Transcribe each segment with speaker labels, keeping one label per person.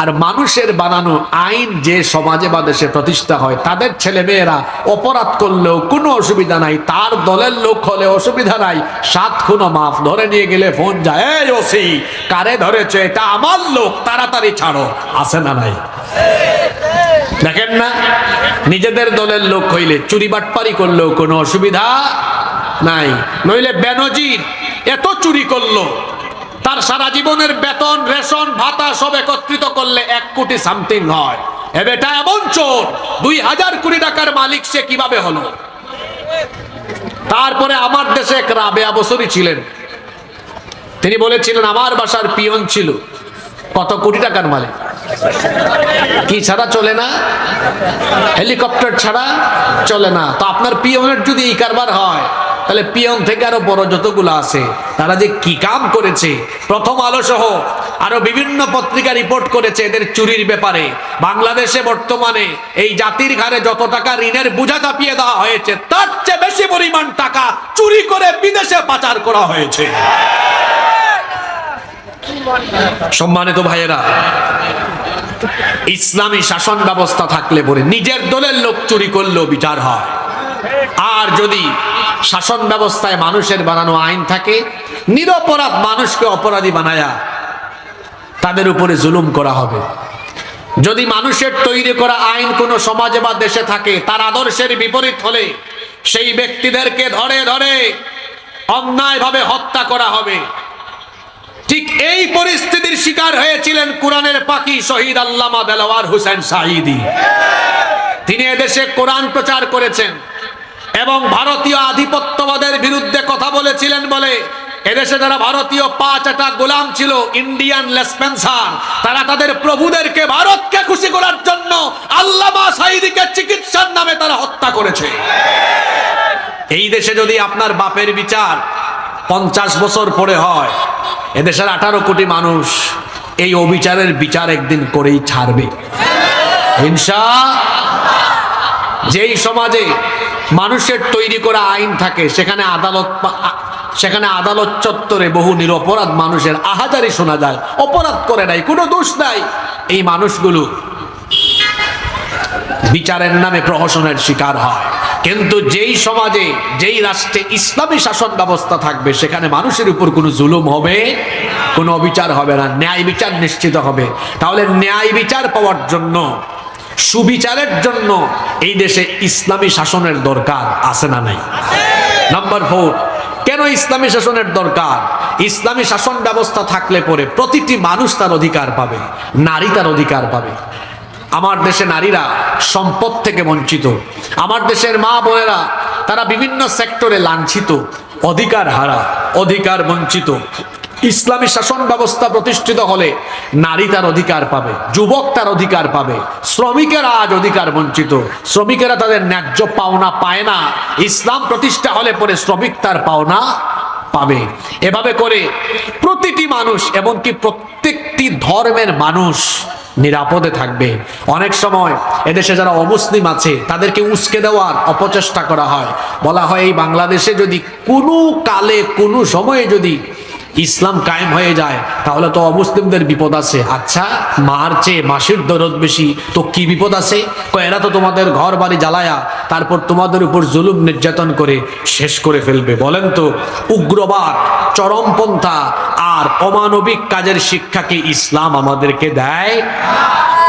Speaker 1: আর মানুষের বানানো আইন যে সমাজে বা দেশে প্রতিষ্ঠা হয়, তাদের ছেলে মেয়েরা অপরাধ করলেও কোনো অসুবিধা নাই, তার দলের লোক হলে অসুবিধা নাই। সাত খুনো মাফ ধরে নিয়ে গেলে ফোন যায়, এই ওসি, কারে ধরেছে? এটা আমার লোক, তাড়াতাড়ি ছাড়ো। আছে না নাই? দেখেন না, নিজেদের দলের লোক হইলে চুরি বাটপারি করলেও কোনো অসুবিধা নাই। নইলে বেনজির এত চুরি করল তার সারা জীবনের বেতন, রেশন, ভাতা সব একত্রিত করলে এক কোটি সামথিং হয়। এ বেটা এমন চোর, দুই হাজার কোটি টাকার মালিক সে কীভাবে হলো? তারপরে আমার দেশে এক রাবেয়া বছরই ছিলেন। তিনি বলেছিলেন, আমার বাসার পিয়ন ছিল। কত কোটি টাকার মালিক? কি ছাড়া চলে না? হেলিকপ্টার ছাড়া চলে না। তো আপনার পিয়নের যদি এই কারবার হয় তাহলে পিয়ন থেকে আরও বড় যতগুলো আছে, তারা যে কি কাম করেছে? প্রথম আলো সহ আরও বিভিন্ন পত্রিকা রিপোর্ট করেছে এদের চুরির ব্যাপারে। বাংলাদেশে বর্তমানে এই জাতির ঘাড়ে যত টাকা ঋণের বোঝা চাপিয়ে দেওয়া হয়েছে, তার চেয়ে বেশি পরিমাণ টাকা চুরি করে বিদেশে পাচার করা হয়েছে। সম্মানিত ভাইয়েরা, ইসলামী শাসন ব্যবস্থা থাকলে পরে নিজের দলের লোক চুরি করলেও বিচার হয়। আর যদি শাসন ব্যবস্থায় মানুষের বানানো আইন থাকে, নিরপরাধ মানুষকে অপরাধী বানায়া তাদের উপরে জুলুম করা হবে। যদি মানুষের তৈরি করা আইন কোনো সমাজে বা দেশে থাকে, তার আদর্শের বিপরীত হলে সেই ব্যক্তিদেরকে ধরে ধরে অন্যায়ভাবে হত্যা করা হবে। ঠিক এই পরিস্থিতির শিকার হয়েছিলেন কোরআনের পাখি শহীদ আল্লামা দেলাওয়ার হুসেন শাহিদি তিনি এদেশে কোরআন প্রচার করেছেন। এবং ভারতীয় আধিপত্যবাদের বিরুদ্ধে কথা বলেছিলেন বলে এদেশে যারা ভারতীয় পাঁচ একটা গোলাম ছিল ইন্ডিয়ান লেসপেন্সার, তারা তাদের প্রভুদেরকে ভারতকে খুশি করার জন্য আল্লামা সাইদিকে চিকিৎসার নামে তারা হত্যা করেছে। এই দেশে যদি আপনার বাপের বিচার পঞ্চাশ বছর পরে হয়, এদেশের আঠারো কোটি মানুষ এই অবিচারের বিচার একদিন করেই ছাড়বে। হিংসা যেই সমাজে মানুষের তৈরি করা আইন থাকে, সেখানে আদালত সেখানে আদালত চত্বরে বহু নিরপরাধ মানুষের আহাজারি শোনা যায়, অপরাধ করে নাই, কোনো দোষ নাই। এই মানুষগুলো বিচারের নামে প্রহসনের শিকার হয়। কিন্তু যেই সমাজে, যেই রাষ্ট্রে ইসলামী শাসন ব্যবস্থা থাকবে, সেখানে মানুষের উপর কোনো জুলুম হবে, কোনো অবিচার হবে না, ন্যায় বিচার নিশ্চিত হবে। তাহলে ন্যায় বিচার পাওয়ার জন্য সুবিচারের জন্য এই দেশে ইসলামী শাসনের দরকার আছে না নাই? নাম্বার ফোর কেন ইসলামী শাসনের দরকার? ইসলামী শাসন ব্যবস্থা থাকলে পরে প্রতিটি মানুষ তার অধিকার পাবে, নারী তার অধিকার পাবে। আমার দেশে নারীরা সম্পদ থেকে বঞ্চিত। আমার দেশের মা বোনেরা তারা বিভিন্ন সেক্টরে লাঞ্ছিত, অধিকার হারা, অধিকার বঞ্চিত। ইসলামী শাসন ব্যবস্থা প্রতিষ্ঠিত হলে নারী তার অধিকার পাবে, যুবক তার অধিকার পাবে, শ্রমিকেরা আজ অধিকার বঞ্চিত, শ্রমিকেরা তাদের ন্যায্য পাওনা পায় না, ইসলাম প্রতিষ্ঠা হলে পরে শ্রমিক তার পাওনা পাবে। এভাবে করে প্রতিটি মানুষ এমনকি প্রত্যেকটি ধর্মের মানুষ নিরাপদে থাকবে। অনেক সময় এদেশে যারা অমুসলিম আছে, তাদেরকে উস্কে দেওয়ার অপচেষ্টা করা হয়। বলা হয় এই বাংলাদেশে যদি কোনো কালে, কোনো সময়ে যদি ইসলাম কায়েম হয়ে যায়, তাহলে তো অমুসলিমদের বিপদ আছে। আচ্ছা মার চেয়ে মাসির দরদ বেশি, তো কি বিপদ আছে? এরা তো তোমাদের ঘর বাড়ি জ্বালায়া, তারপর তোমাদের উপর জুলুম নির্যাতন করে শেষ করে ফেলবে। বলেন তো, উগ্রবাদ, চরমপন্থা আর অমানবিক কাজের শিক্ষাকে ইসলাম আমাদেরকে দেয়?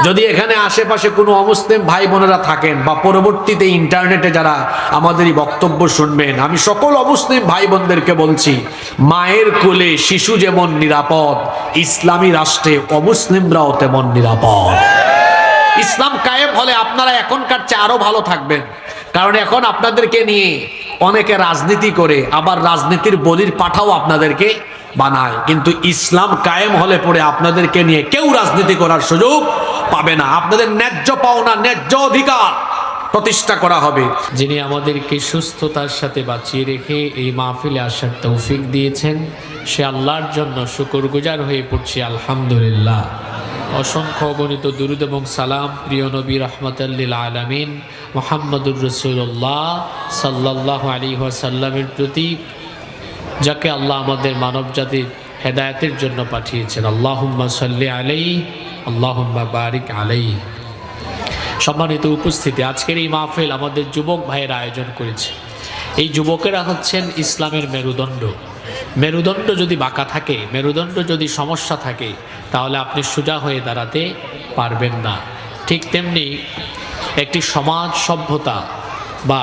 Speaker 1: যদি এখানে আশেপাশে কোনো অমুসলিম ভাই বোনেরা থাকেন বা পরবর্তীতে ইন্টারনেটে যারা আমাদের এই বক্তব্য শুনবেন, আমি সকল অমুসলিম ভাই বোনদেরকে বলছি, মায়ের কোলে শিশু যেমন নিরাপদ, ইসলামী রাষ্ট্রে অমুসলিমরাও তেমন নিরাপদ। ইসলাম কায়েম হলে আপনারা এখনকার চেয়ে আরও ভালো থাকবেন। কারণ এখন আপনাদেরকে নিয়ে অনেকে রাজনীতি করে, আবার রাজনীতির বলির পাঠাও আপনাদেরকে বানায়। কিন্তু ইসলাম কায়েম হলে পরে আপনাদেরকে নিয়ে কেউ রাজনীতি করার সুযোগ পাবে না। আপনাদের ন্যায্য পাওনা, ন্যায্য অধিকার প্রতিষ্ঠা করা হবে।
Speaker 2: যিনি আমাদেরকে সুস্থতার সাথে বাঁচিয়ে রেখে এই মাহফিলে আসার তৌফিক দিয়েছেন, সে আল্লাহর জন্য শুকরগুজার হয়ে পড়ছি, আলহামদুলিল্লাহ। অসংখ্য গণিত দুরুদ এবং সালাম, প্রিয় নবী রহমতাল্লিল আলমিন, মোহাম্মদুর রসুল্লাহ সাল্লাহ আলী ওয়াসাল্লামের প্রতি যাকে আল্লাহ আমাদের মানব জাতির হেদায়তের জন্য পাঠিয়েছেন। আল্লাহ সাল্লি আলাই আল্লাহুম্মা বারিক আলাই সম্মানিত উপস্থিতি, আজকের এই মাহফিল আমাদের যুবক ভাইয়ের আয়োজন করেছে। এই যুবকেরা হচ্ছেন ইসলামের মেরুদণ্ড। মেরুদণ্ড যদি বাঁকা থাকে, মেরুদণ্ড যদি সমস্যা থাকে, তাহলে আপনি সোজা হয়ে দাঁড়াতে পারবেন না। ঠিক তেমনি একটি সমাজ সভ্যতা বা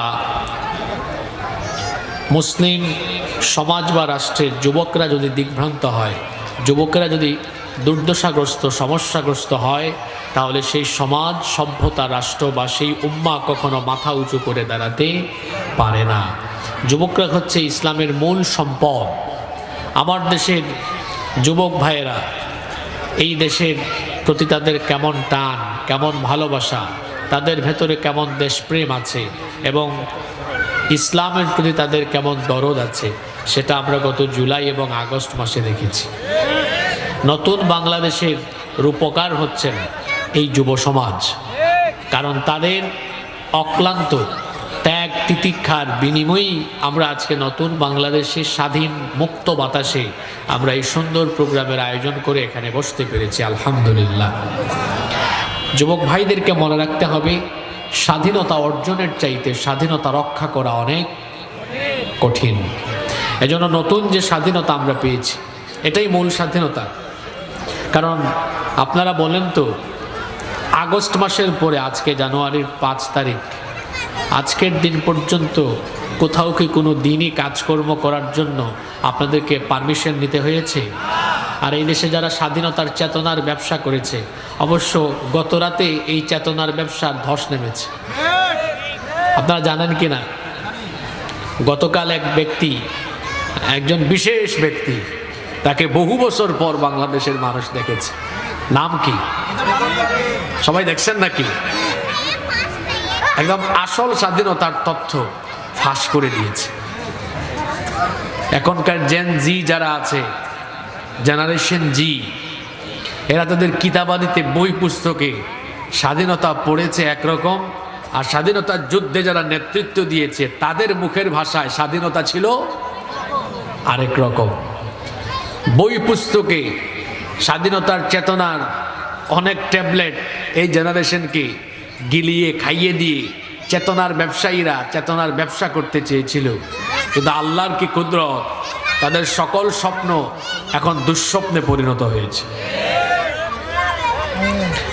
Speaker 2: মুসলিম সমাজ বা রাষ্ট্রের যুবকরা যদি দিগ্ভ্রান্ত হয়, যুবকেরা যদি দুর্দশাগ্রস্ত, সমস্যাগ্রস্ত হয়, তাহলে সেই সমাজ, সভ্যতা, রাষ্ট্র বা সেই উম্মা কখনো মাথা উঁচু করে দাঁড়াতে পারে না। যুবকরা হচ্ছে ইসলামের মূল সম্পদ। আমার দেশের যুবক ভাইয়েরা, এই দেশের প্রতি তাদের কেমন টান, কেমন ভালোবাসা, তাদের ভেতরে কেমন দেশপ্রেম আছে এবং ইসলামের প্রতি তাদের কেমন দরদ আছে, সেটা আমরা গত জুলাই এবং আগস্ট মাসে দেখেছি। নতুন বাংলাদেশের রূপকার হচ্ছেন এই যুব সমাজ। কারণ তাদের অক্লান্ত ত্যাগ তিতিক্ষার বিনিময়েই আমরা আজকে নতুন বাংলাদেশের স্বাধীন মুক্ত বাতাসে আমরা এই সুন্দর প্রোগ্রামের আয়োজন করে এখানে বসতে পেরেছি, আলহামদুলিল্লাহ। যুবক ভাইদেরকে মনে রাখতে হবে, স্বাধীনতা অর্জনের চাইতে স্বাধীনতা রক্ষা করা অনেক কঠিন। এজন্য নতুন যে স্বাধীনতা আমরা পেয়েছি, এটাই মূল স্বাধীনতা। কারণ আপনারা বলেন তো, আগস্ট মাসের পরে আজকে জানুয়ারির পাঁচ তারিখ, আজকের দিন পর্যন্ত কোথাও কি কোনো দিনই কাজকর্ম করার জন্য আপনাদেরকে পারমিশন নিতে হয়েছে? আর এই দেশে যারা স্বাধীনতার চেতনার ব্যবসা করেছে, অবশ্য গত রাতে এই চেতনার ব্যবসার ধস নেমেছে। আপনারা জানেন কি না? গতকাল এক ব্যক্তি, একজন বিশেষ ব্যক্তি তাকে বহু বছর পর বাংলাদেশের মানুষ দেখেছে। নাম কি? সবাই দেখছেন নাকি? একদম আসল স্বাধীনতার তথ্য ফাঁস করে দিয়েছে। এখনকার জেন জি যারা আছে জেনারেশন জি এরা তাদের কিতাবাদিতে বই পুস্তকে স্বাধীনতা পড়েছে একরকম, আর স্বাধীনতার যুদ্ধে যারা নেতৃত্ব দিয়েছে, তাদের মুখের ভাষায় স্বাধীনতা ছিল আরেক রকম। বই পুস্তকে স্বাধীনতার চেতনার অনেক ট্যাবলেট এই জেনারেশনকে গিলিয়ে, খাইয়ে দিয়ে চেতনার ব্যবসায়ীরা চেতনার ব্যবসা করতে চেয়েছিল। কিন্তু আল্লাহর কি কুদরত? তাদের সকল স্বপ্ন এখন দুঃস্বপ্নে পরিণত হয়েছে।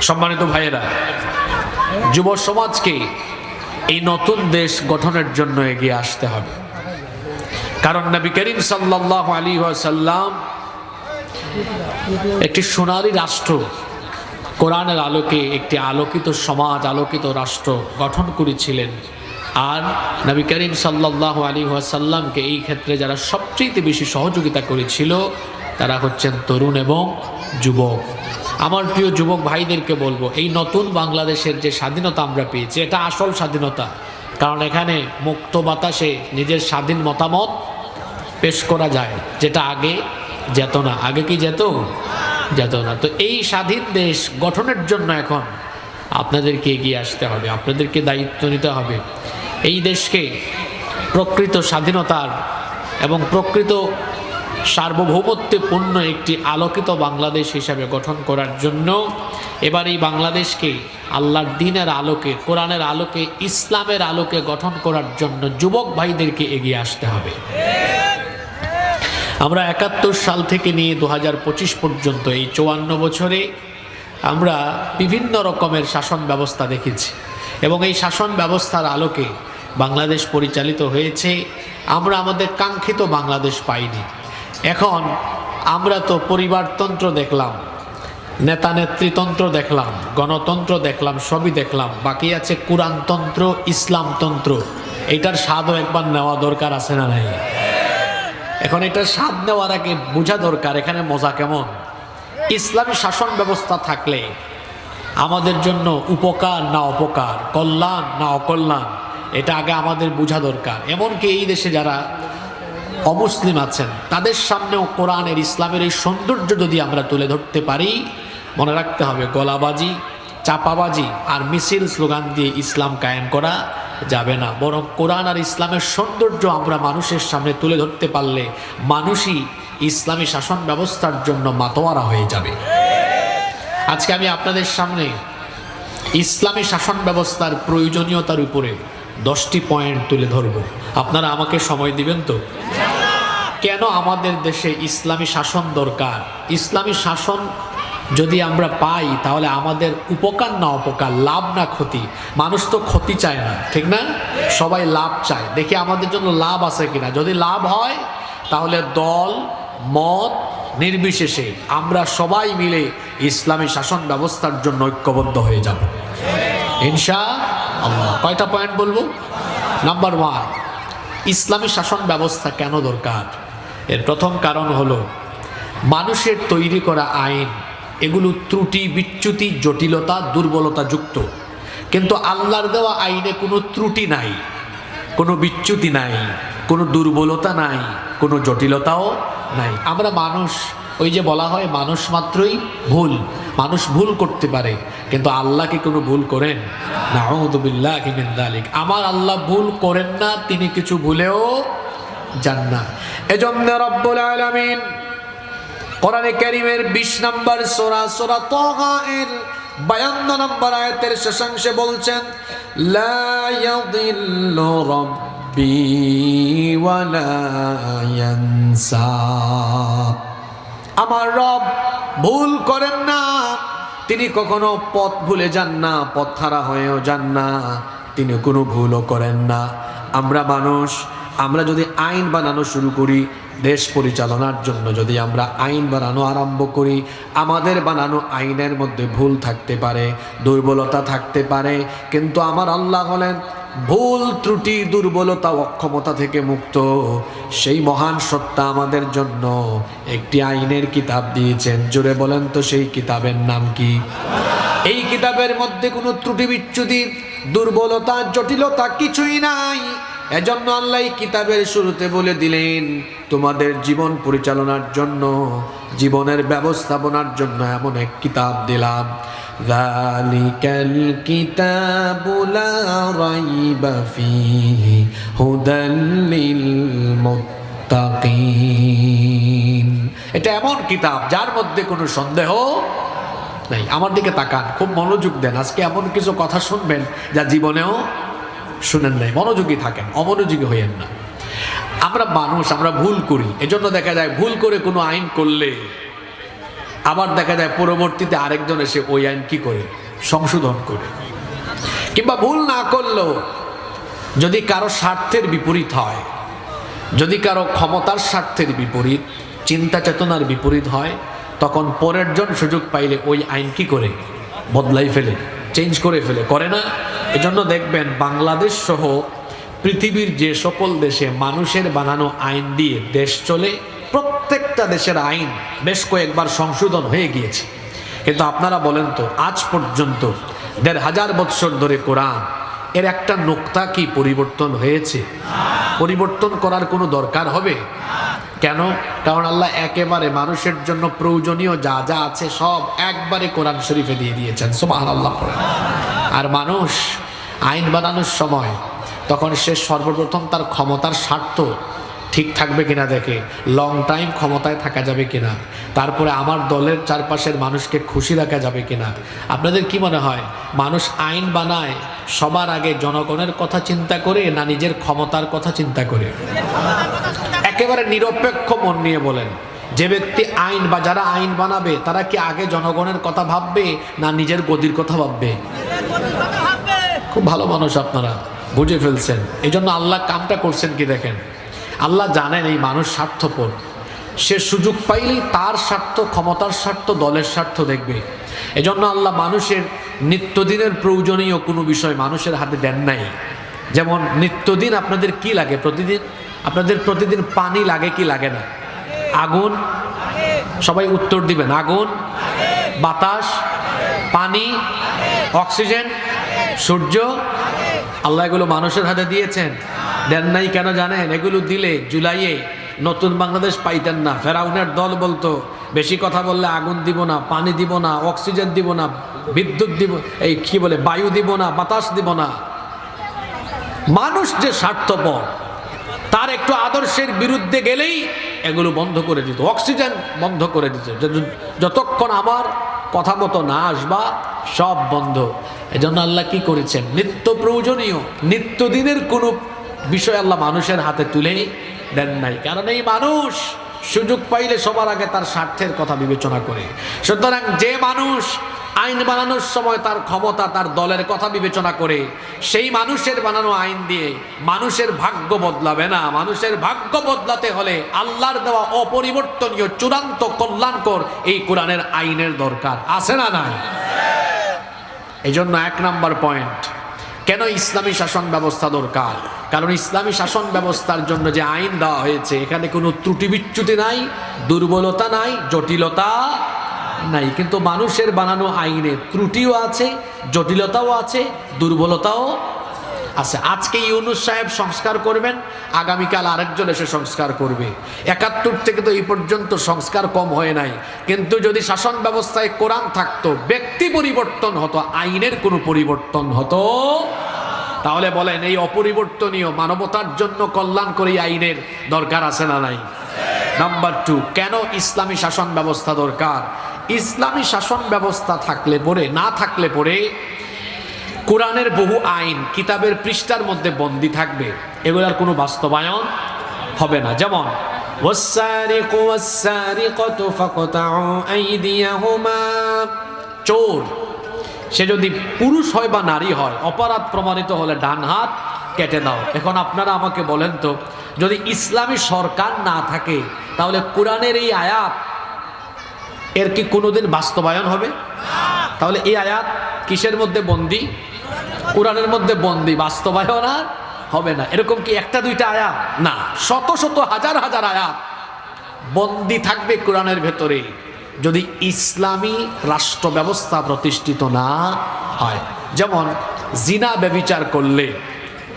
Speaker 2: সম্মানিত ভাইয়েরা, যুব সমাজকে এই নতুন দেশ গঠনের জন্য এগিয়ে আসতে হবে। কারণ নবী করিম সাল্লাহ আলী সাল্লাম একটি সোনালী রাষ্ট্র, কোরআনের আলোকে একটি আলোকিত সমাজ, আলোকিত রাষ্ট্র গঠন করেছিলেন। আর নবী করিম সাল্লাহ আলী সাল্লামকে এই ক্ষেত্রে যারা সবচেয়ে বেশি সহযোগিতা করেছিল, তারা হচ্ছেন তরুণ এবং যুবক। আমার প্রিয় যুবক ভাইদেরকে বলব, এই নতুন বাংলাদেশের যে স্বাধীনতা আমরা পেয়েছি, এটা আসল স্বাধীনতা। কারণ এখানে মুক্ত বাতাসে নিজের স্বাধীন মতামত পেশ করা যায়, যেটা আগে যেত না। আগে কি যেত? যেত না। তো এই স্বাধীন দেশ গঠনের জন্য এখন আপনাদেরকে এগিয়ে আসতে হবে, আপনাদেরকে দায়িত্ব নিতে হবে। এই দেশকে প্রকৃত স্বাধীনতার এবং প্রকৃত সার্বভৌমত্বপূর্ণ একটি আলোকিত বাংলাদেশ হিসাবে গঠন করার জন্য এবার এই বাংলাদেশকে আল্লাহর দিনের আলোকে, কোরআনের আলোকে, ইসলামের আলোকে গঠন করার জন্য যুবক ভাইদেরকে এগিয়ে আসতে হবে। আমরা একাত্তর সাল থেকে নিয়ে দু হাজার পঁচিশ পর্যন্ত এই চুয়ান্ন বছরে আমরা বিভিন্ন রকমের শাসন ব্যবস্থা দেখেছি এবং এই শাসন ব্যবস্থার আলোকে বাংলাদেশ পরিচালিত হয়েছে। আমরা আমাদের কাঙ্ক্ষিত বাংলাদেশ পাইনি। এখন আমরা তো পরিবারতন্ত্র দেখলাম, নেতা নেতৃতন্ত্র দেখলাম, গণতন্ত্র দেখলাম, সবই দেখলাম। বাকি আছে কোরআনতন্ত্র, ইসলামতন্ত্র। এটার স্বাদও একবার নেওয়া দরকার আছে না নাই? এখন এটা স্বাদ নেওয়ার আগে বোঝা দরকার, এখানে মজা কেমন? ইসলামী শাসন ব্যবস্থা থাকলে আমাদের জন্য উপকার না অপকার, কল্যাণ না অকল্যাণ, এটা আগে আমাদের বোঝা দরকার। এমনকি এই দেশে যারা অমুসলিম আছেন, তাদের সামনেও কোরআনের, ইসলামের এই সৌন্দর্য যদি আমরা তুলে ধরতে পারি, মনে রাখতে হবে, গলাবাজি, চাপাবাজি আর মিছিল স্লোগান দিয়ে ইসলাম কায়েম করা যাবে না। বরং কোরআন আর ইসলামের সৌন্দর্য আমরা মানুষের সামনে তুলে ধরতে পারলে মানুষই ইসলামী শাসন ব্যবস্থার জন্য মাতোয়ারা হয়ে যাবে। আজকে আমি আপনাদের সামনে ইসলামী শাসন ব্যবস্থার প্রয়োজনীয়তার উপরে দশটি পয়েন্ট তুলে ধরব। আপনারা আমাকে সময় দিবেন তো? কেন আমাদের দেশে ইসলামী শাসন দরকার? ইসলামী শাসন যদি আমরা পাই, তাহলে আমাদের উপকার না অপকার, লাভ না ক্ষতি। মানুষ তো ক্ষতি চায় না, ঠিক না? সবাই লাভ চায়। দেখি আমাদের জন্য লাভ আছে কিনা। যদি লাভ হয়, তাহলে দল, মত নির্বিশেষে আমরা সবাই মিলে ইসলামী শাসন ব্যবস্থার জন্য ঐক্যবদ্ধ হয়ে যাব। ইনশা আল্লাহ কয়টা পয়েন্ট বলব? নাম্বার ওয়ান ইসলামী শাসন ব্যবস্থা কেন দরকার? এর প্রথম কারণ হলো, মানুষের তৈরি করা আইন এগুলো ত্রুটি, বিচ্যুতি, জটিলতা, দুর্বলতা যুক্ত। কিন্তু আল্লাহর দেওয়া আইনে কোনো ত্রুটি নাই, কোনো বিচ্যুতি নাই, কোনো দুর্বলতা নাই, কোনো জটিলতাও নাই। আমরা মানুষ, ওই যে বলা হয় মানুষ মাত্রই ভুল, মানুষ ভুল করতে পারে, কিন্তু আল্লাহ কি কোনো ভুল করেন? না দালিক আমার আল্লাহ ভুল করেন না, তিনি কিছু ভুলেও যান না। এজন্য রব্বুল আলামিন কোরআনে কারীমের 20 নম্বর সোরা সোরা তাহা এর 52 নম্বর আয়াতের শেষাংশে বলছেন আমার রব ভুল করেন না, তিনি কখনো পথ ভুলে যান না পথ হারা হয়েও যান না, তিনি কোনো ভুলও করেন না। আমরা মানুষ আমরা যদি আইন বানানো শুরু করি দেশ পরিচালনার জন্য, যদি আমরা আইন বানানো আরম্ভ করি, আমাদের বানানো আইনের মধ্যে ভুল থাকতে পারে, দুর্বলতা থাকতে পারে, কিন্তু আমার আল্লাহ হলেন ভুল ত্রুটি, দুর্বলতা অক্ষমতা থেকে মুক্ত। সেই মহান সত্তা আমাদের জন্য একটি আইনের কিতাব দিয়েছেন। জোরে বলেন তো সেই কিতাবের নাম কি? এই কিতাবের মধ্যে কোনো ত্রুটি বিচ্যুতি, দুর্বলতা, জটিলতা কিছুই নাই। এজন্য আল্লাহ কিতাবের শুরুতে বলে দিলেন, তোমাদের জীবন পরিচালনার জন্য, জীবনের ব্যবস্থাপনার জন্য এমন এক কিতাব দিলাম। এটা এমন কিতাব যার মধ্যে কোনো সন্দেহ নাই। আমার দিকে তাকান, খুব মনোযোগ দেন। আজকে এমন কিছু কথা শুনবেন যা জীবনেও শুনেন নাই, মনোযোগী থাকেন, অমনোযোগী হইয়েন না। আমরা মানুষ, আমরা ভুল করি, এজন্য দেখা যায় ভুল করে কোনো আইন করলে আবার দেখা যায় পরবর্তীতে আরেকজন এসে ওই আইন কি করে? সংশোধন করে। কিংবা ভুল না করলেও যদি কারও স্বার্থের বিপরীত হয়, যদি কারও ক্ষমতার স্বার্থের বিপরীত, চিন্তা চেতনার বিপরীত হয়, তখন পরের জন সুযোগ পাইলে ওই আইন কি করে? বদলাই ফেলে, চেঞ্জ করে ফেলে, করে না? এজন্য দেখবেন বাংলাদেশ সহ পৃথিবীর যে সকল দেশে মানুষের বানানো আইন দিয়ে দেশ চলে, প্রত্যেকটা দেশের আইন বেশ কয়েকবার সংশোধন হয়ে গিয়েছে। কিন্তু আপনারা বলেন তো, আজ পর্যন্ত দেড় হাজার বৎসর ধরে কোরআন এর একটা নোক্তা কি পরিবর্তন হয়েছে? পরিবর্তন করার কোনো দরকার হবে? কেন? কারণ আল্লাহ একেবারে মানুষের জন্য প্রয়োজনীয় যা যা আছে সব একবারে কোরআন শরীফে দিয়ে দিয়েছেন। সোমাহ আল্লাহ। আর মানুষ আইন বানানোর সময় তখন সে সর্বপ্রথম তার ক্ষমতার স্বার্থ ঠিক থাকবে কিনা দেখে। লং টাইম ক্ষমতায় থাকা যাবে কিনা। তারপরে আমার দলের চারপাশের মানুষকে খুশি রাখা যাবে কিনা। আপনাদের কি মনে হয়, মানুষ আইন বানায় সবার আগে জনগণের কথা চিন্তা করে না নিজের ক্ষমতার কথা চিন্তা করে? একেবারে নিরপেক্ষ মন নিয়ে বলেন। যে ব্যক্তি আইন বা যারা আইন বানাবে, তারা কি আগে জনগণের কথা ভাববে না নিজের গদির কথা ভাববে? খুব ভালো মানুষ আপনারা, বুঝে ফেলছেন। এই জন্য আল্লাহ কামটা করছেন কি দেখেন? আল্লাহ জানেন এই মানুষ স্বার্থপর। সে সুযোগ পাইলেই তার স্বার্থ, ক্ষমতার স্বার্থ, দলের স্বার্থ দেখবে। এজন্য আল্লাহ মানুষের নিত্যদিনের প্রয়োজনীয় কোনো বিষয় মানুষের হাতে দেন নাই। যেমন নিত্যদিন আপনাদের কি লাগে? প্রতিদিন, আপনাদের প্রতিদিন পানি লাগে কি লাগে না? আগুন। সবাই উত্তর দিবেন, আগুন, বাতাস, পানি, অক্সিজেন, সূর্য। আল্লাহ এগুলো মানুষের হাতে দিয়েছেন। দেন নাই কেন জানেন? এগুলো দিলে জুলাইয়ে নতুন বাংলাদেশ পাইতেন না। ফেরাউনের দল বলতো, বেশি কথা বললে আগুন দিব না, পানি দিব না, অক্সিজেন দিব না, বিদ্যুৎ দিব, এই কি বলে, বায়ু দিব না, বাতাস দিব না। মানুষ যে স্বার্থপর তার একটু আদর্শের বিরুদ্ধে গেলেই এগুলো বন্ধ করে দিত, অক্সিজেন বন্ধ করে দিত। যতক্ষণ আমার
Speaker 1: কথা মতো না আসবা, সব বন্ধ। এজন্য আল্লাহ কি করেছেন? নিত্য প্রয়োজনীয় নিত্যদিনের কোনো বিষয় আল্লাহ মানুষের হাতে তুলে দেন নাই। কারণ এই মানুষ সুযোগ পাইলে সবার আগে তার স্বার্থের কথা বিবেচনা করে। সুতরাং যে মানুষ আইন বানানোর সময় তার ক্ষমতা, তার দলের কথা বিবেচনা করে, সেই মানুষের বানানো আইন দিয়ে মানুষের ভাগ্য বদলাবে না। মানুষের ভাগ্য বদলাতে হলে আল্লাহর দেওয়া অপরিবর্তনীয়, চূড়ান্ত, কল্যাণকর এই কোরআনের আইনের দরকার। আছে না নাই? এই জন্য এক নাম্বার পয়েন্ট, কেন ইসলামী শাসন ব্যবস্থা দরকার? কারণ ইসলামী শাসন ব্যবস্থার জন্য যে আইন দেওয়া হয়েছে, এখানে কোনো ত্রুটি বিচ্যুতি নাই, দুর্বলতা নাই, জটিলতা নাই, কিন্তু মানুষের বানানো আইনে ত্রুটিও আছে, জটিলতাও আছে, দুর্বলতাও আছে। আজকে ইউনুস সাহেব সংস্কার করবেন, আগামীকাল আরেকজন এসে সংস্কার করবে। একাত্তর থেকে তো এই পর্যন্ত সংস্কার কম হয় নাই। কিন্তু যদি শাসন ব্যবস্থায় কোরআন থাকতো, ব্যক্তি পরিবর্তন হতো, আইনের কোনো পরিবর্তন হতো তাহলে বলেন, এই অপরিবর্তনীয় মানবতার জন্য কল্যাণ করি আইনের দরকার আছে না নাই? নাম্বার টু কেন ইসলামী শাসন ব্যবস্থা দরকার? ইসলামী শাসন ব্যবস্থা থাকলে পরে না থাকলে পরে কোরআনের বহু আইন কিতাবের পৃষ্ঠার মধ্যে বন্দি থাকবে এগুলার কোনো বাস্তবায়ন হবে না যেমন والسارق والسارقة فاقطعوا أيديهما চোর সে যদি পুরুষ হয় বা নারী হয় অপরাধ প্রমাণিত হলে ডান হাত কেটে দাও এখন আপনারা আমাকে বলেন তো যদি ইসলামী সরকার না থাকে তাহলে কোরআনের এই আয়াত এর কি কোনোদিন বাস্তবায়ন হবে? তাহলে এই আয়াত কিসের মধ্যে বন্দি? কোরআনের মধ্যে বন্দি, বাস্তবায়ন আর হবে না। এরকম কি একটা দুইটা আয়াত? না, শত শত হাজার হাজার আয়াত বন্দি থাকবে কোরআনের ভেতরে, যদি ইসলামী রাষ্ট্র ব্যবস্থা প্রতিষ্ঠিত না হয়। যেমন, জিনা ব্যবিচার করলে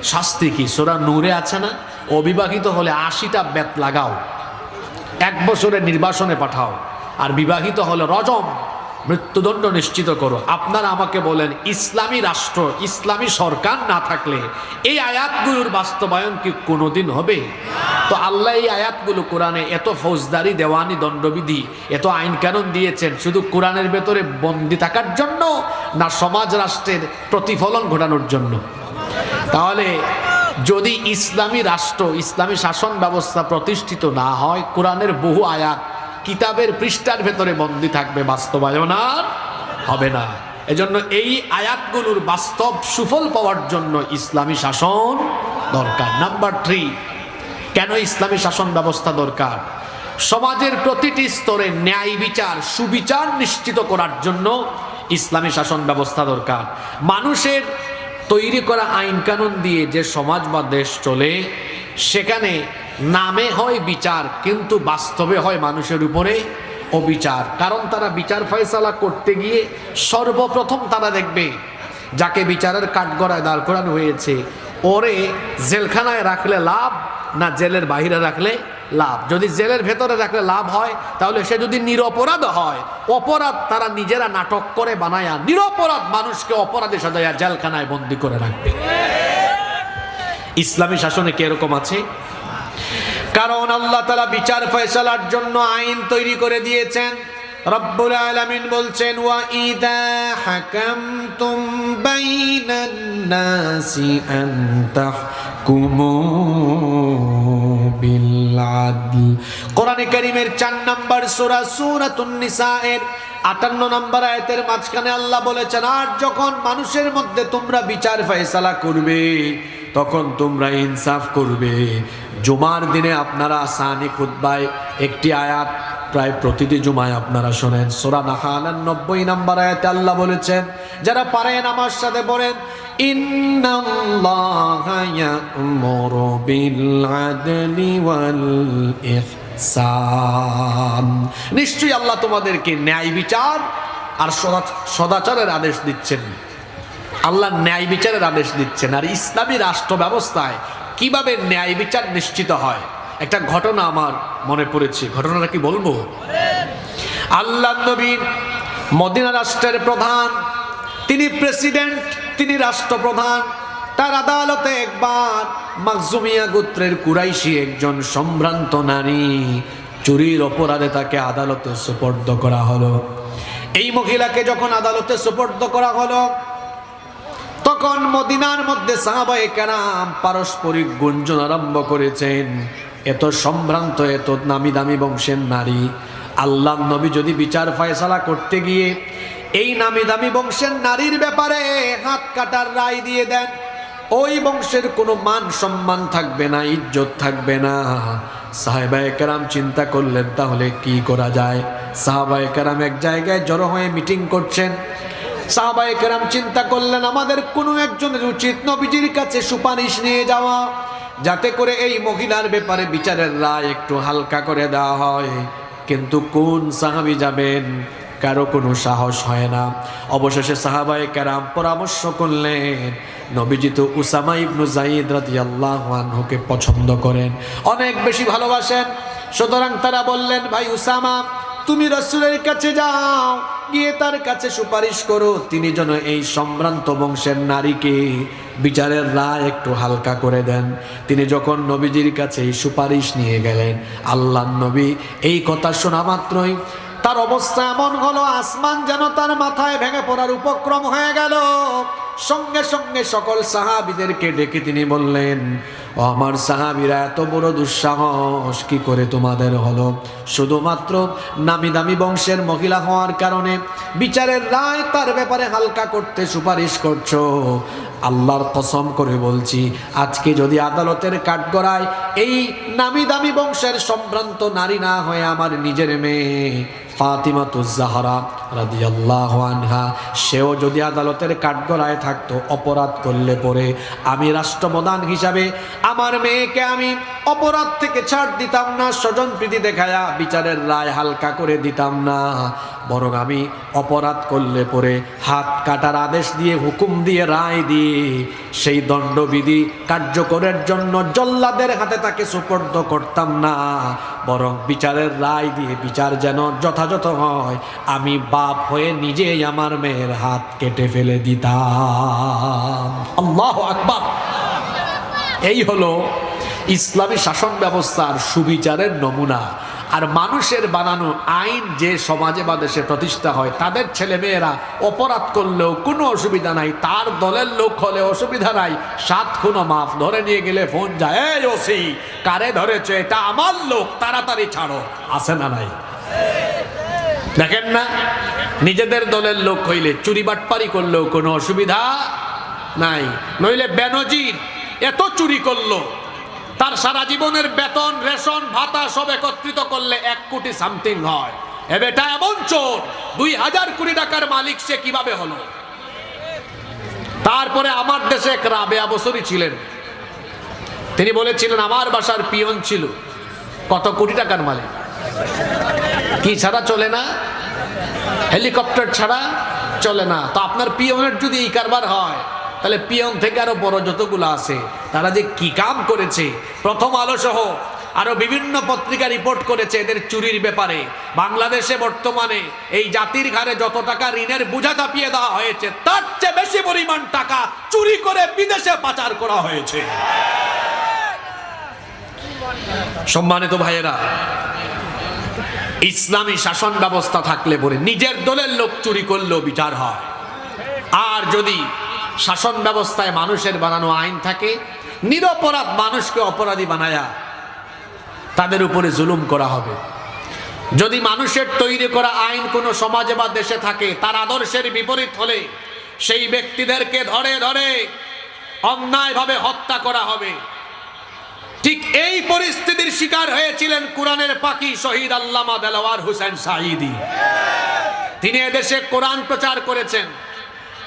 Speaker 1: শাস্তি কি? সোরা নূরে আছে না? অবিবাহিত হলে আশিটা বেত লাগাও, এক বছরের নির্বাসনে পাঠাও। আর বিবাহিত হলে রজম, মৃত্যুদণ্ড নিশ্চিত করো। আপনারা আমাকে বলেন, ইসলামী রাষ্ট্র, ইসলামী সরকার না থাকলে এই আয়াতগুলোর বাস্তবায়ন কি কোনোদিন হবে? তো আল্লাহ এই আয়াতগুলো কোরআনে এত ফৌজদারি, দেওয়ানি, দণ্ডবিধি, এত আইন কানুন দিয়েছেন, শুধু কোরআনের ভেতরে বন্দি থাকার জন্য না সমাজ রাষ্ট্রের প্রতিফলন ঘটানোর জন্য? তাহলে যদি ইসলামী রাষ্ট্র, ইসলামী শাসন ব্যবস্থা প্রতিষ্ঠিত না হয়, কোরআনের বহু আয়াত কিতাবের পৃষ্ঠার ভেতরে বন্দি থাকবে বাস্তবায়ন আর হবে না। এজন্য এই আয়াতগুলোর বাস্তব সুফল পাওয়ার জন্য ইসলামী শাসন দরকার। নাম্বার থ্রি কেন ইসলামী শাসন ব্যবস্থা দরকার? সমাজের প্রতিটি স্তরে ন্যায় বিচার, সুবিচার নিশ্চিত করার জন্য ইসলামী শাসন ব্যবস্থা দরকার। মানুষের তৈরি করা আইন কানুন দিয়ে যে সমাজ বা দেশ চলে, সেখানে নামে হয় বিচার, কিন্তু বাস্তবে হয় মানুষের উপরে অবিচার। কারণ তারা বিচার ফয়সালা করতে গিয়ে সর্বপ্রথম তারা দেখবে, যাকে বিচারের কাঠগড়ায় দাঁড় করানো হয়েছে। ওরে জেলখানায় রাখলে লাভ, না জেলের বাহিরে রাখলে লাভ? যদি জেলের ভেতরে রাখলে লাভ হয়, তাহলে সে যদি নিরপরাধ হয়, অপরাধ তারা নিজেরা নাটক করে বানায়া নিরপরাধ মানুষকে অপরাধে সাজাইয়া জেলখানায় বন্দি করে রাখবে। ইসলামী শাসনে কি এরকম আছে? কারণ আল্লাহ তালা বিচার ফয়সালার জন্য আইন তৈরি করে দিয়েছেন। রব্বুল আলামিন বলছেন, ওয়া ইদা হাকামতুম বাইনান নাসি আন তাহকুমু বিল আদল কোরআনে কারীমের 4 নম্বর সূরা সূরাতুন নিসা এর 58 নম্বর আয়াতের মাঝখানে আল্লাহ বলেছেন, আর যখন মানুষের মধ্যে তোমরা বিচার ফয়সালা করবে তখন তোমরা ইনসাফ করবে। জুমার দিনে আপনারা সানি খুদ্বায় একটি আয়াত প্রায় প্রতিটি জুমায় আপনারা শোনেন। সোরা নাহানান নব্বই নাম্বার আয়াতে আল্লাহ বলেছেন, যারা পারেন আমার সাথে বলেন নিশ্চয়ই আল্লাহ তোমাদেরকে ন্যায় বিচার আর সদা- সদাচারের আদেশ দিচ্ছেন। আল্লাহ ন্যায় বিচারের আদেশ দিচ্ছেন। আর ইসলামী রাষ্ট্র ব্যবস্থায় কীভাবে ন্যায় বিচার নিশ্চিত হয়? একটা ঘটনা আমার মনে পড়েছে। ঘটনাটা কি বলব? আল্লাহ নবী মদিনা রাষ্ট্রের প্রধান, তিনি প্রেসিডেন্ট, তিনি রাষ্ট্রপ্রধান। তার আদালতে একবার মাকজুমিয়া গোত্রের কুরাইশি একজন সম্ভ্রান্ত নারী চুরির অপরাধে তাকে আদালতে সুপর্দ করা হলো। এই মহিলাকে যখন আদালতে সুপর্দ করা হলো তখন মদিনার মধ্যে সাহাবায়ে কেরাম পারস্পরিক গুঞ্জন আরম্ভ করেছেন। এত সম্ভ্রান্ত, এত নামি দামি বংশের নারী। আল্লাহ নবী যদি বিচার ফয়সালা করতে গিয়ে এই নামি দামি বংশের নারীর ব্যাপারে হাত কাটার রায় দিয়ে দেন, ওই বংশের কোনো মান সম্মান থাকবে না, ইজ্জত থাকবে না। সাহেবায়ে কেরাম চিন্তা করলেন, তাহলে কি করা যায়? সাহাবায়ে কেরাম এক জায়গায় জড়ো হয়ে মিটিং করছেন। সাহাবায়ে কেরাম চিন্তা করলেন, আমাদের কোনো একজনের উচিত নবীজির কাছে সুপারিশ নিয়ে যাওয়া, যাতে করে এই মহিলার ব্যাপারে বিচারের রায় একটু হালকা করে দেওয়া হয়। কিন্তু কোন সাহাবি যাবেন? কারও কোনো সাহস হয় না। অবশেষে সাহাবায়ে কেরাম পরামর্শ করলেন, নবীজি তো উসামা ইবনু জাইদ রাদিয়াল্লাহু আনহুকে পছন্দ করেন। অনেক বেশি ভালোবাসেন। সুতরাং তারা বললেন, ভাই উসামা, তুমি রসুলের কাছে যাও গিয়ে তার কাছে সুপারিশ করো, তিনি যেন এই সম্ভ্রান্ত বংশের নারীকে বিচারের রায় একটু হালকা করে দেন। তিনি যখন নবীজির কাছে এই সুপারিশ নিয়ে গেলেন আল্লাহ নবী এই কথা শোনা মাত্রই তার অবস্থা এমন হলো, আসমান যেন তার মাথায় ভেঙে পড়ার উপক্রম হয়ে গেল। সঙ্গে সঙ্গে সকল সাহাবিদেরকে ডেকে তিনি বললেন আমার সাহাবিরা, এত বড় দুঃসাহস কি করে তোমাদের হলো? শুধুমাত্র নামি দামি বংশের মহিলা হওয়ার কারণে বিচারের রায় তার ব্যাপারে হালকা করতে সুপারিশ করছ। আল্লাহর কসম করে বলছি, আজকে যদি আদালতের কাঠগড়ায় এই নামি দামি বংশের সম্ভ্রান্ত নারী না হয়ে আমার নিজের মেয়ে ফাতিমাতুজাহারা আল্লাহ আনহা, সেও যদি আদালতের কাঠগড়ায় থাকতো, অপরাধ করলে পরে আমি রাষ্ট্রপ্রধান হিসাবে আমার মেয়েকে আমি অপরাধ থেকে ছাড় দিতাম না স্বজন প্রীতি দেখায়া বিচারের রায় হালকা করে দিতাম না। বরং আমি অপরাধ করলে পরে হাত কাটার আদেশ দিয়ে, হুকুম দিয়ে রায় দিয়ে সেই দণ্ডবিধি কার্যকরের জন্য জল্লাদের হাতে তাকে সুপর্দ করতাম না। বরং বিচারের রায় দিয়ে বিচার যেন যথাযথ হয়, আমি বাপ হয়ে নিজেই আমার মেয়ের হাত কেটে ফেলে দিতাম। আল্লাহ আকবার! এই হলো ইসলামী শাসন ব্যবস্থার সুবিচারের নমুনা। আর মানুষের বানানো আইন যে সমাজে বা দেশে প্রতিষ্ঠা হয়, তাদের ছেলেমেয়েরা অপরাধ করলেও কোনো অসুবিধা নাই, তার দলের লোক হলে অসুবিধা নাই। সাত খুনো মাফ ধরে নিয়ে গেলে ফোন যায়, এই ওসি, কারে ধরেছে? এটা আমার লোক, তাড়াতাড়ি ছাড়ো। আছে না নাই? দেখেন না, নিজেদের দলের লোক হইলে চুরি বাটপারি করলেও কোনো অসুবিধা নাই। নইলে বেনজির এত চুরি করল। তার সারা জীবনের বেতন, রেশন, ভাতা সব একত্রিত করলে এক কোটি সামথিং হয়। এ বেটা এমন চোর, দুই হাজার কোটি টাকার মালিক সে কীভাবে হলো? তারপরে আমার দেশে এক রাবেয়া বছরই ছিলেন। তিনি বলেছিলেন, আমার বাসার পিয়ন ছিল, কত কোটি টাকার মালিক? কি ছাড়া চলে না? হেলিকপ্টার ছাড়া চলে না। তো আপনার পিয়নের যদি এই কারবার হয় তাহলে পিয়ন থেকে আরও বড় যতগুলো আছে, তারা যে কি কাম করেছে? প্রথম আলো সহ আরও বিভিন্ন পত্রিকা রিপোর্ট করেছে এদের চুরির ব্যাপারে। বাংলাদেশে বর্তমানে এই জাতির ঘাড়ে যত টাকা ঋণের বোঝা চাপিয়ে দেওয়া হয়েছে, তার চেয়ে বেশি পরিমাণ টাকা চুরি করে বিদেশে পাচার করা হয়েছে। সম্মানিত ভাইয়েরা, ইসলামী শাসন ব্যবস্থা থাকলে পরে নিজের দলের লোক চুরি করলেও বিচার হয়। আর যদি শাসন ব্যবস্থায় মানুষের বানানো আইন থাকে, নিরপরাধ মানুষকে অপরাধী বানায়া তাদের উপরে জুলুম করা হবে। যদি মানুষের তৈরি করা আইন কোনো সমাজে বা দেশে থাকে, তার আদর্শের বিপরীত হলে সেই ব্যক্তিদেরকে ধরে ধরে অন্যায়ভাবে হত্যা করা হবে। ঠিক এই পরিস্থিতির শিকার হয়েছিলেন কোরআনের পাখি শহীদ আল্লামা দেলাওয়ার হুসেন সাঈদি। তিনি এদেশে কোরআন প্রচার করেছেন।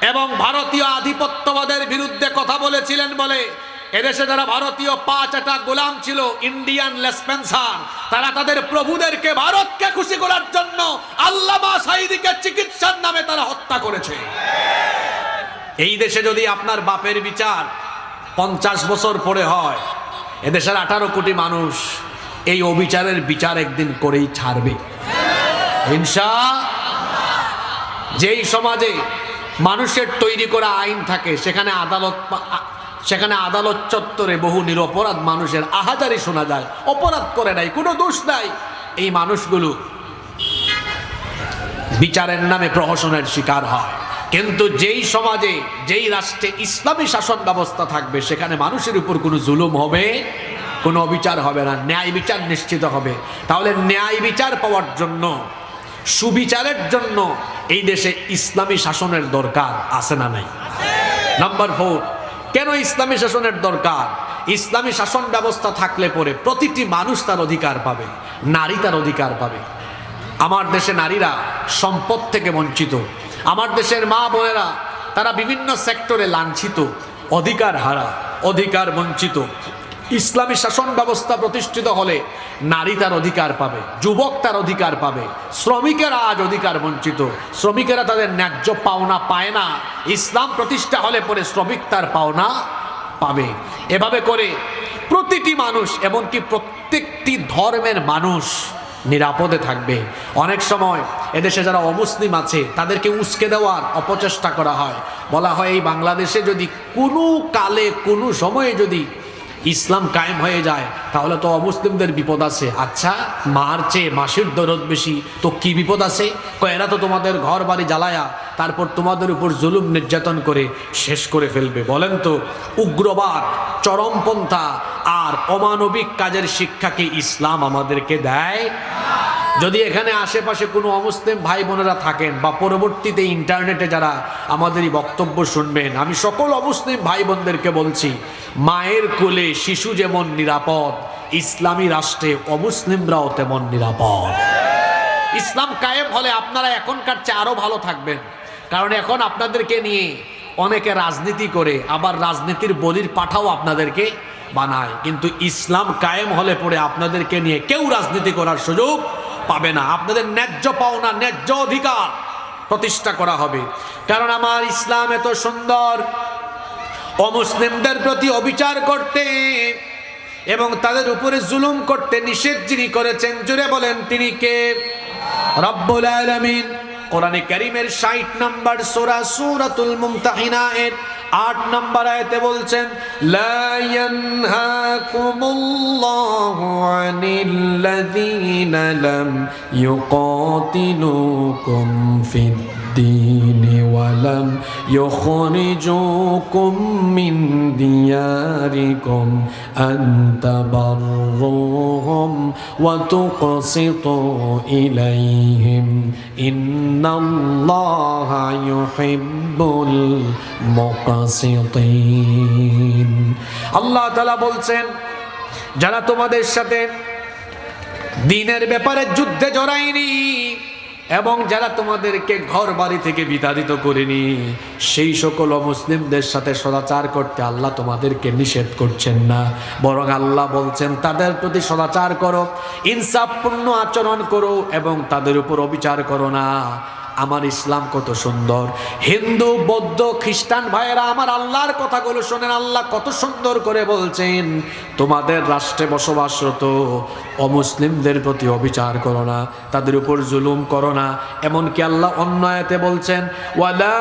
Speaker 1: এবং ভারতীয় আধিপত্যবাদের বিরুদ্ধে কথা বলেছিলেন বলে। এদেশে যারা ভারতীয় পাঁচ একটা গোলাম ছিল, ইন্ডিয়ান লেসপেন্সার, তারা তাদের প্রভুদেরকে ভারতকে খুশি করার জন্য আল্লামা সাইদিকে চিকিৎসার নামে তারা হত্যা করেছে। এই দেশে যদি আপনার বাপের বিচার পঞ্চাশ বছর পরে হয়, এদেশের আঠারো কোটি মানুষ এই অবিচারের বিচার একদিন করেই ছাড়বে। হিংসা যেই সমাজে মানুষের তৈরি করা আইন থাকে, সেখানে আদালত সেখানে আদালত চত্বরে বহু নিরপরাধ মানুষের আহাজারি শোনা যায়, অপরাধ করে নাই, কোনো দোষ নাই। এই মানুষগুলো বিচারের নামে প্রহসনের শিকার হয়। কিন্তু যেই সমাজে, যেই রাষ্ট্রে ইসলামী শাসন ব্যবস্থা থাকবে, সেখানে মানুষের উপর কোনো জুলুম হবে, কোনো অবিচার হবে না, ন্যায় বিচার নিশ্চিত হবে। তাহলে ন্যায় বিচার পাওয়ার জন্য সুবিচারের জন্য এই দেশে ইসলামী শাসনের দরকার আছে না নাই? নাম্বার ফোর কেন ইসলামী শাসনের দরকার? ইসলামী শাসন ব্যবস্থা থাকলে পরে প্রতিটি মানুষ তার অধিকার পাবে, নারী তার অধিকার পাবে। আমার দেশে নারীরা সম্পদ থেকে বঞ্চিত। আমার দেশের মা বোনেরা, তারা বিভিন্ন সেক্টরে লাঞ্ছিত, অধিকার হারা, অধিকার বঞ্চিত। ইসলামী শাসন ব্যবস্থা প্রতিষ্ঠিত হলে নারী তার অধিকার পাবে, যুবক তার অধিকার পাবে, শ্রমিকেরা আজ অধিকার বঞ্চিত। শ্রমিকেরা তাদের ন্যায্য পাওনা পায় না। ইসলাম প্রতিষ্ঠা হলে পরে শ্রমিক তার পাওনা পাবে। এভাবে করে প্রতিটি মানুষ, এমনকি প্রত্যেকটি ধর্মের মানুষ নিরাপদে থাকবে। অনেক সময় এদেশে যারা অমুসলিম আছে, তাদেরকে উস্কে দেওয়ার অপচেষ্টা করা হয়। বলা হয়, এই বাংলাদেশে যদি কোনো কালে, কোনো সময়ে যদি ইসলাম কায়েম হয়ে যায়, তাহলে তো অমুসলিমদের বিপদ আছে। আচ্ছা মার চেয়ে মাসির দরদ বেশি, তো কি বিপদ আছে? কয়েরা তো তোমাদের ঘর বাড়ি জ্বালায়া, তারপর তোমাদের উপর জুলুম নির্যাতন করে শেষ করে ফেলবে। বলেন তো, উগ্রবাদ, চরমপন্থা আর অমানবিক কাজের শিক্ষাকে ইসলাম আমাদেরকে দেয়? যদি এখানে আশেপাশে কোনো অমুসলিম ভাই বোনেরা থাকেন বা পরবর্তীতে ইন্টারনেটে যারা আমাদেরই বক্তব্য শুনবেন, আমি সকল অমুসলিম ভাই বোনদেরকে বলছি, মায়ের কোলে শিশু যেমন নিরাপদ, ইসলামী রাষ্ট্রে অমুসলিমরাও তেমন নিরাপদ। ইসলাম কায়েম হলে আপনারা এখনকার চেয়ে আরও ভালো থাকবেন। কারণ এখন আপনাদেরকে নিয়ে অনেকে রাজনীতি করে, আবার রাজনীতির বলির পাঠাও আপনাদেরকে বানায়। কিন্তু ইসলাম কায়েম হলে পরে আপনাদেরকে নিয়ে কেউ রাজনীতি করার সুযোগ পাবে না। আপনাদের ন্যায্য পাওনা, ন্যায্য অধিকার প্রতিষ্ঠা করা হবে। কারণ আমার ইসলাম এত সুন্দর। অমুসলিমদের প্রতি অবিচার করতে এবং তাদের উপরে জুলুম করতে নিষেধ যিনি করেছেন জুড়ে বলেন তিনি কে? রব্বুল আলামিন। কোরআনে কারীমের 60 নম্বর সূরা সূরাতুল মুমতাহিনা এর 8 নম্বর আয়তে বলছেন লা ইয়ানহাকুমুল্লাহু আনিল লাযীনা লাম ইউকাতিলুকুম الدين ولم يخرجوكم من دياركم أن تبروهم وتقسطوا إليهم إن الله يحب المقسطين الله تعالى বলছেন যারা তোমাদের সাথে দিনের ব্যাপারে যুদ্ধে জড়ায়নি এবং যারা তোমাদেরকে ঘর বাড়ি থেকে বিতাড়িত করেনি, সেই সকল মুসলিমদের সাথে সদাচার করতে আল্লাহ তোমাদেরকে নিষেধ করছেন না। বরং আল্লাহ বলছেন, তাদের প্রতি সদাচার করো, ইনসাফপূর্ণ আচরণ করো এবং তাদের উপর অবিচার করো না। আমার ইসলাম কত সুন্দর। হিন্দু, বৌদ্ধ, খ্রিস্টান ভাইয়েরা, আমার আল্লাহর কথাগুলো শোনেন, আল্লাহ কত সুন্দর করে বলছেন, তোমাদের রাষ্ট্রে বসবাসরত অমুসলিমদের প্রতি অবিচার করো না, তাদের উপর জুলুম করো না। এমনকি আল্লাহ অন্যায়তে বলছেন, ওয়ালা